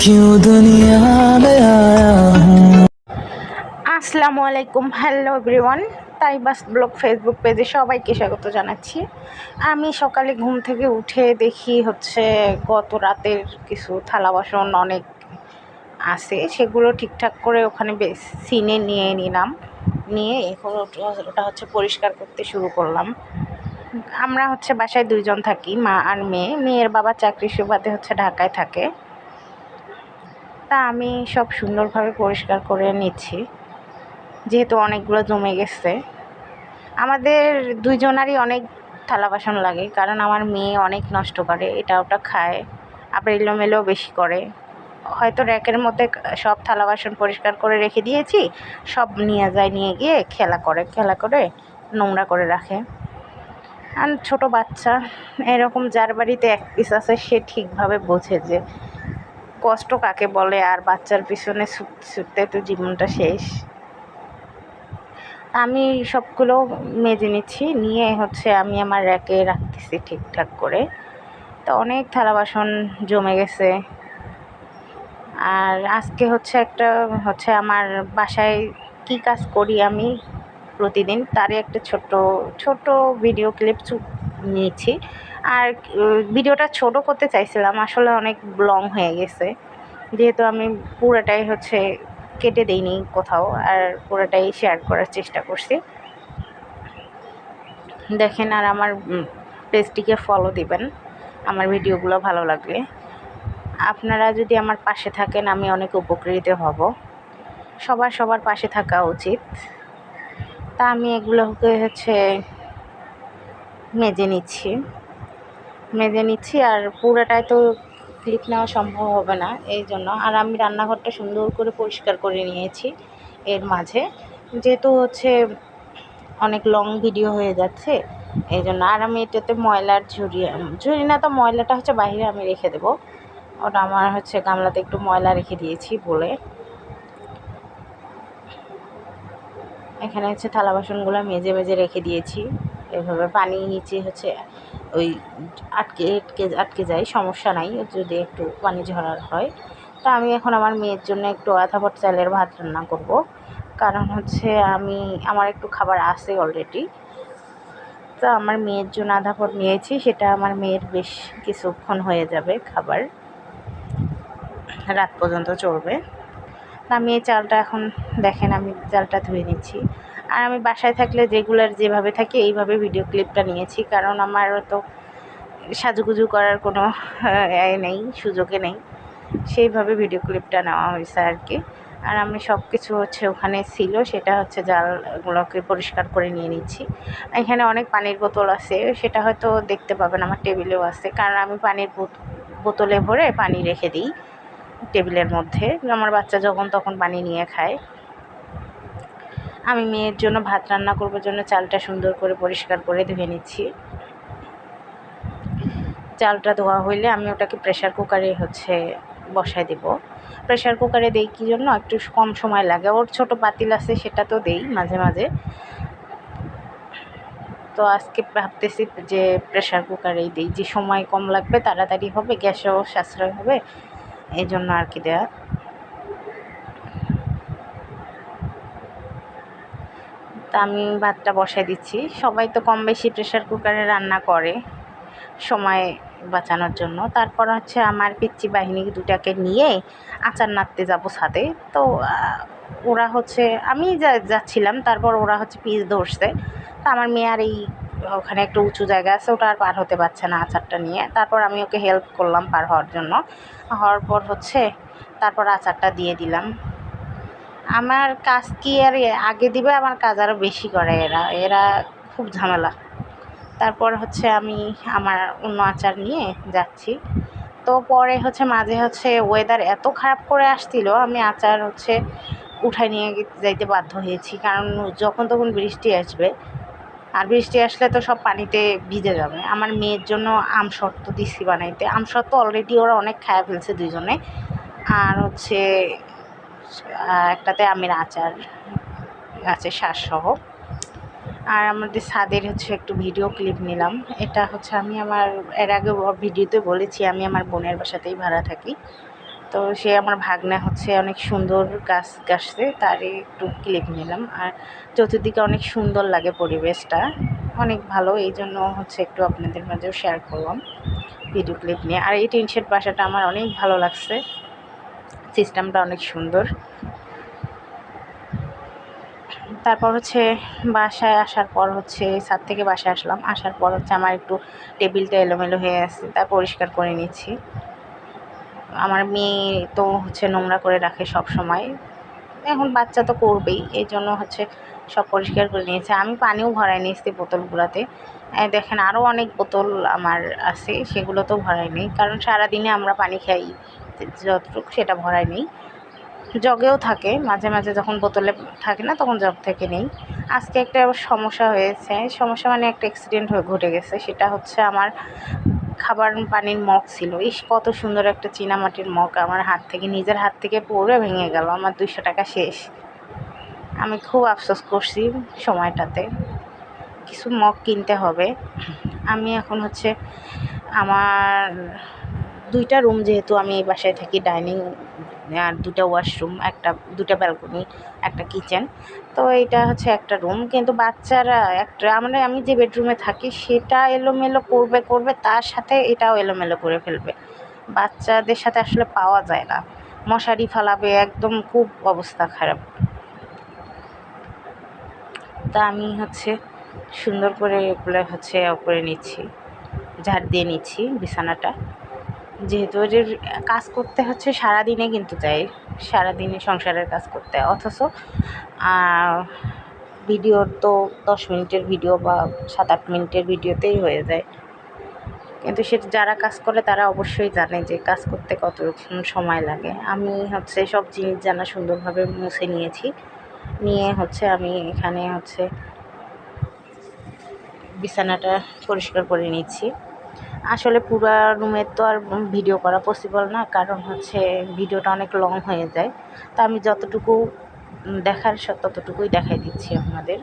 क्यों दुनिया में आया हूँ আসসালামু আলাইকুম হ্যালো এভরিওয়ান তাইবাস ব্লগ ফেসবুক পেজে সবাইকে স্বাগত জানাচ্ছি আমি সকালে ঘুম থেকে উঠে দেখি হচ্ছে গত রাতের কিছু থালা বাসন অনেক আছে সেগুলো ঠিকঠাক করে ওখানে সিনে নিয়ে নিলাম নিয়ে এখন ওটা- ওটা হচ্ছে পরিষ্কার করতে শুরু করলাম আমরা হচ্ছে বাসায় দুইজন থাকি মা আর মেয়ে মেয়ের বাবা চাকরি সুবাদে হচ্ছে ঢাকায় থাকে তা আমি সব সুন্দরভাবে পরিষ্কার করে নিচ্ছি, যেহেতু অনেকগুলো জমে গেছে। আমাদের দুইজনারই অনেক থালা বাসন লাগে, কারণ আমার মেয়ে অনেক নষ্ট করে, এটা ওটা খায়, আবার এলোমেলো বেশি করে। হয়তো র্যাকের মধ্যে সব থালা বাসন পরিষ্কার করে রেখে দিয়েছি, সব নিয়ে যায়, নিয়ে গিয়ে খেলা করে খেলা করে নোংরা করে রাখে। আর ছোটো বাচ্চা, এরকম যার বাড়িতে এক পিস আছে, সে ঠিকভাবে বোঝে যে কষ্ট কাকে বলে? আর বাচ্চার পিছনে ছুট- ছুটতে তো জীবনটা শেষ। আমি সবগুলো মেজে নিচ্ছি। নিয়ে হচ্ছে আমি আমার র্যাকে রাখতেছি ঠিকঠাক করে। তো অনেক থালা বাসন জমে গেছে। আর আজকে হচ্ছে একটা হচ্ছে আমার বাসায় কী কাজ করি আমি প্রতিদিন? তারই একটা ছোট ছোট ভিডিও ক্লিপ নিয়েছি। আর ভিডিওটা ছোট করতে চাইছিলাম, আসলে অনেক লং হয়ে গেছে। যেহেতু আমি পুরোটাই হচ্ছে কেটে দিইনি কোথাও, আর পুরোটাই শেয়ার করার চেষ্টা করছি। দেখেন, আর আমার পেজটিকে ফলো দিবেন, আমার ভিডিওগুলো ভালো লাগলে। আপনারা যদি আমার পাশে থাকেন, আমি অনেক উপকৃত হব। সবার সবার পাশে থাকা উচিত। তা আমি এগুলোকে হচ্ছে মেজে নিচ্ছি। মেজে নিচ্ছি আর পুরোটাই তো ক্লিপ নেওয়া সম্ভব হবে না, এই জন্য। আর আমি রান্নাঘরটা সুন্দর করে পরিষ্কার করে নিয়েছি এর মাঝে। যেহেতু হচ্ছে অনেক লং ভিডিও হয়ে যাচ্ছে, এই জন্য। আর আমি এটাতে ময়লার ঝুড়ি ঝুড়ি না তো ময়লাটা হচ্ছে বাইরে আমি রেখে দেবো। ওটা আমার হচ্ছে গামলাতে একটু ময়লা রেখে দিয়েছি বলে। এখানে হচ্ছে থালা বাসনগুলো মেজে মেজে রেখে দিয়েছি। এভাবে পানি নিচে হচ্ছে ওই আটকে আটকে আটকে যায়, সমস্যা নাই, যদি একটু পানি ঝরার হয়। তা আমি এখন আমার মেয়ের জন্য একটু আধা পট চালের ভাত রান্না করব। কারণ হচ্ছে আমি, আমার একটু খাবার আছে অলরেডি তো আমার মেয়ের জন্য আধাপট নিয়েছি, সেটা আমার মেয়ের বেশ কিছুক্ষণ হয়ে যাবে খাবার। রাত পর্যন্ত চলবে। আমি এই চালটা এখন, দেখেন আমি চালটা ধুয়ে নিচ্ছি। আর আমি বাসায় থাকলে রেগুলার যেভাবে থাকি এইভাবে ভিডিও ক্লিপটা নিয়েছি। কারণ আমার তো সাজুগুজু করার কোনো এ নেই, সুযোগে নেই। সেইভাবে ভিডিও ক্লিপটা নেওয়া হয়েছে আর কি। আর আমি সব কিছু হচ্ছে ওখানে ছিল, সেটা হচ্ছে জালগুলোকে পরিষ্কার করে নিয়ে নিচ্ছি। এখানে অনেক পানির বোতল আছে, সেটা হয়তো দেখতে পাবেন, আমার টেবিলেও আছে। কারণ আমি পানির বোতলে ভরে পানি রেখে দিই টেবিলের মধ্যে। আমার বাচ্চা যখন তখন পানি নিয়ে খায়। আমি মেয়ের জন্য ভাত রান্না করবার জন্য চালটা সুন্দর করে পরিষ্কার করে ধুয়ে নিচ্ছি। চালটা ধোয়া হইলে আমি ওটাকে প্রেশার কুকারে হচ্ছে বসায় দেব। প্রেশার কুকারে দেই কী জন্য? একটু কম সময় লাগে। ওর ছোট পাতিল আছে, সেটা তো দেই মাঝে মাঝে। তো আজকে ভাবতেছি যে প্রেশার কুকারেই দিই। যে সময় কম লাগবে, তাড়াতাড়ি হবে, গ্যাসও সাশ্রয় হবে এই জন্য আর কি দেয়া। তা আমি ভাতটা বসাই দিচ্ছি। সবাই তো কম বেশি প্রেশার কুকারে রান্না করে সময় বাঁচানোর জন্য। তারপর হচ্ছে আমার পিচ্চি বাহিনী দুটাকে নিয়ে আচার নাড়তে যাব ছাদে। তো ওরা হচ্ছে, আমি যা, যাচ্ছিলাম, তারপর ওরা হচ্ছে পিস ধরছে। তা আমার মেয়ে আর এই ওখানে একটু উঁচু জায়গা আছে, ওটা আর পার হতে পারছে না আচারটা নিয়ে। তারপর আমি ওকে হেল্প করলাম পার হওয়ার জন্য। হওয়ার পর হচ্ছে তারপর আচারটা দিয়ে দিলাম। আমার কাজ কি আর আগে দিবে, আমার কাজ আরও বেশি করে এরা। এরা খুব ঝামেলা। তারপর হচ্ছে আমি আমার অন্য আচার নিয়ে যাচ্ছি। তো পরে হচ্ছে মাঝে হচ্ছে ওয়েদার এত খারাপ করে আসছিল, আমি আচার হচ্ছে উঠায় নিয়ে যাইতে বাধ্য হয়েছি। কারণ যখন তখন বৃষ্টি আসবে। আর বৃষ্টি আসলে তো সব পানিতে ভিজে যাবে। আমার মেয়ের জন্য আম শর্ত দিছি বানাইতে। আম শর্ত অলরেডি ওরা অনেক খায়া ফেলছে দুজনে আর হচ্ছে একটাতে আমের আচার আছে শ্বাসসহ আর আমাদের ছাদের হচ্ছে একটু ভিডিও ক্লিপ নিলাম। এটা হচ্ছে আমি আমার, এর আগে ভিডিওতে বলেছি, আমি আমার বোনের বাসাতেই ভাড়া থাকি। তো সে আমার ভাগ্নে হচ্ছে অনেক সুন্দর গাছ গাছছে তারই একটু ক্লিপ নিলাম। আর চতুর্দিকে অনেক সুন্দর লাগে পরিবেশটা। অনেক ভালো এই জন্য হচ্ছে একটু আপনাদের মাঝেও শেয়ার করলাম ভিডিও ক্লিপ নিয়ে। আর এই টিন শেড বাসাটা আমার অনেক ভালো লাগছে। সিস্টেমটা অনেক সুন্দর। তারপর হচ্ছে বাসায় আসার পর হচ্ছে ছাদ থেকে বাসায় আসলাম। আসার পর হচ্ছে আমার একটু টেবিলটা এলোমেলো হয়ে আছে, তা পরিষ্কার করে নিচ্ছি। আমার মেয়ে তো হচ্ছে নোংরা করে রাখে সব সময় এখন বাচ্চা তো করবেই, এই জন্য হচ্ছে সব পরিষ্কার করে নিয়েছে। আমি পানিও ভরাই নিয়েছি বোতলগুলোতে। দেখেন আরও অনেক বোতল আমার আছে, সেগুলো তো ভরাই নেই, কারণ সারাদিনে আমরা পানি খাই। যতটুকু সেটা ভরাই নেই। জগেও থাকে, মাঝে মাঝে যখন বোতলে থাকে না তখন জগ থেকে নেই। আজকে একটা সমস্যা হয়েছে, সমস্যা মানে একটা অ্যাক্সিডেন্ট হয়ে ঘটে গেছে, সেটা হচ্ছে আমার খাবার পানির মগ ছিল। ইস, কত সুন্দর একটা চীনামাটির মগ আমার হাত থেকে, নিজের হাত থেকে পড়ে ভেঙে গেল, আমার দুশো টাকা শেষ। আমি খুব আফসোস করছি সময়টাতে। কিছু মগ কিনতে হবে। আমি এখন হচ্ছে আমার দুইটা রুম যেহেতু আমি এই বাসায় থাকি ডাইনিং আর দুটা ওয়াশরুম একটা দুটা ব্যালকনি একটা কিচেন তো এটা হচ্ছে একটা রুম কিন্তু বাচ্চারা, একটা মানে আমি যে বেডরুমে থাকি, সেটা এলোমেলো করবে করবে, তার সাথে এটাও এলোমেলো করে ফেলবে। বাচ্চাদের সাথে আসলে পাওয়া যায় না। মশারি ফালাবে, একদম খুব অবস্থা খারাপ। তা আমি হচ্ছে সুন্দর করে এগুলো হচ্ছে করে নিচ্ছি, ঝাড় দিয়ে নিচ্ছি বিছানাটা। যেহেতু ওদের কাজ করতে হচ্ছে সারাদিনে কিন্তু যাই সারাদিনে সংসারের কাজ করতে, অথচ ভিডিও তো দশ মিনিটের ভিডিও বা সাত আট মিনিটের ভিডিওতেই হয়ে যায়। কিন্তু সেটা যারা কাজ করে তারা অবশ্যই জানে যে কাজ করতে কতক্ষণ সময় লাগে। আমি হচ্ছে সব জিনিস জানা সুন্দরভাবে মুছে নিয়েছি। নিয়ে হচ্ছে আমি এখানে হচ্ছে বিছানাটা পরিষ্কার করে নিচ্ছি। আসলে পুরো রুমের তো আর ভিডিও করা পসিবল না, কারণ হচ্ছে ভিডিওটা অনেক লং হয়ে যায়। তা আমি যতটুকু দেখার ততটুকুই দেখাই দিচ্ছি আপনাদের।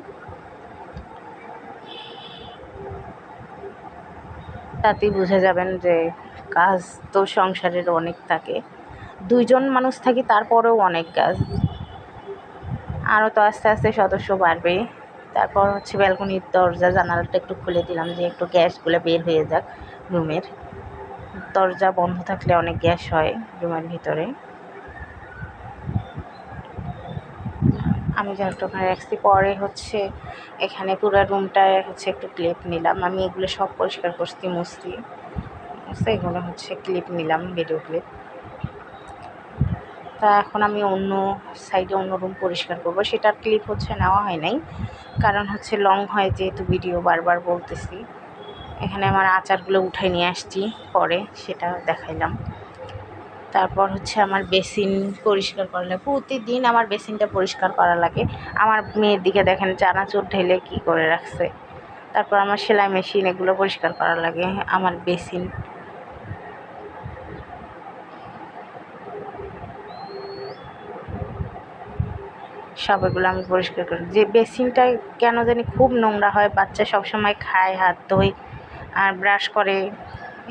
তাতেই বুঝে যাবেন যে কাজ তো সংসারের অনেক থাকে। দুইজন মানুষ থাকি তারপরেও অনেক কাজ। আরও তো আস্তে আস্তে সদস্য বাড়বে। তারপর হচ্ছে ব্যালকনির দরজা জানালাটা একটু খুলে দিলাম যে একটু গ্যাসগুলো বের হয়ে যাক। রুমের। দরজা বন্ধ থাকলে অনেক গ্যাস হয় রুমের ভিতরে। আমি যখন ওখানে রাখছি। পরে হচ্ছে এখানে পুরো রুমটায় হচ্ছে একটু ক্লিপ নিলাম। আমি এগুলো সব পরিষ্কার করছি মুছছি। মুছতে এগুলো হচ্ছে ক্লিপ নিলাম, ভিডিও ক্লিপ। তা এখন আমি অন্য সাইডে অন্য রুম পরিষ্কার করব। সেটার ক্লিপ হচ্ছে নেওয়া হয় নাই। কারণ হচ্ছে লং হয় যেহেতু ভিডিও বারবার বলতেছি। এখানে আমার আচারগুলো উঠে নিয়ে আসছি পরে সেটা দেখাইলাম। তারপর হচ্ছে আমার বেসিন পরিষ্কার করা লাগে। প্রতিদিন আমার বেসিনটা পরিষ্কার করা লাগে। আমার মেয়ের দিকে দেখেন চানাচুর ঢেলে কি করে রাখছে। তারপর আমার সেলাই মেশিন এগুলো পরিষ্কার করা লাগে, আমার বেসিন। সব এগুলো আমি পরিষ্কার করি। যে বেসিনটা কেন জানি খুব নোংরা হয়, বাচ্চা সবসময় খায়, হাত ধোয়। আর ব্রাশ করে,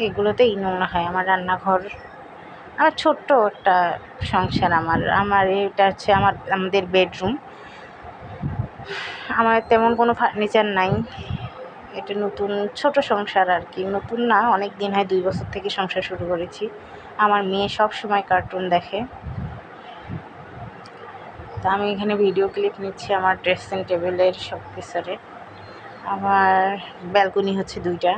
এগুলোতেই নোংরা হয় আমার রান্নাঘর। আমার ছোট্ট একটা সংসার আমার। আমার এটা হচ্ছে আমার, আমাদের বেডরুম আমার তেমন কোনো ফার্নিচার নাই। এটা নতুন, ছোট সংসার আর কি। নতুন না, অনেক দিন হয় দুই বছর থেকে সংসার শুরু করেছি। আমার মেয়ে সব সময় কার্টুন দেখে। তা আমি এখানে ভিডিও ক্লিপ নিচ্ছি আমার ড্রেসিং টেবিলের সব কিছুরে আমার ব্যালকনি হচ্ছে দুইটা।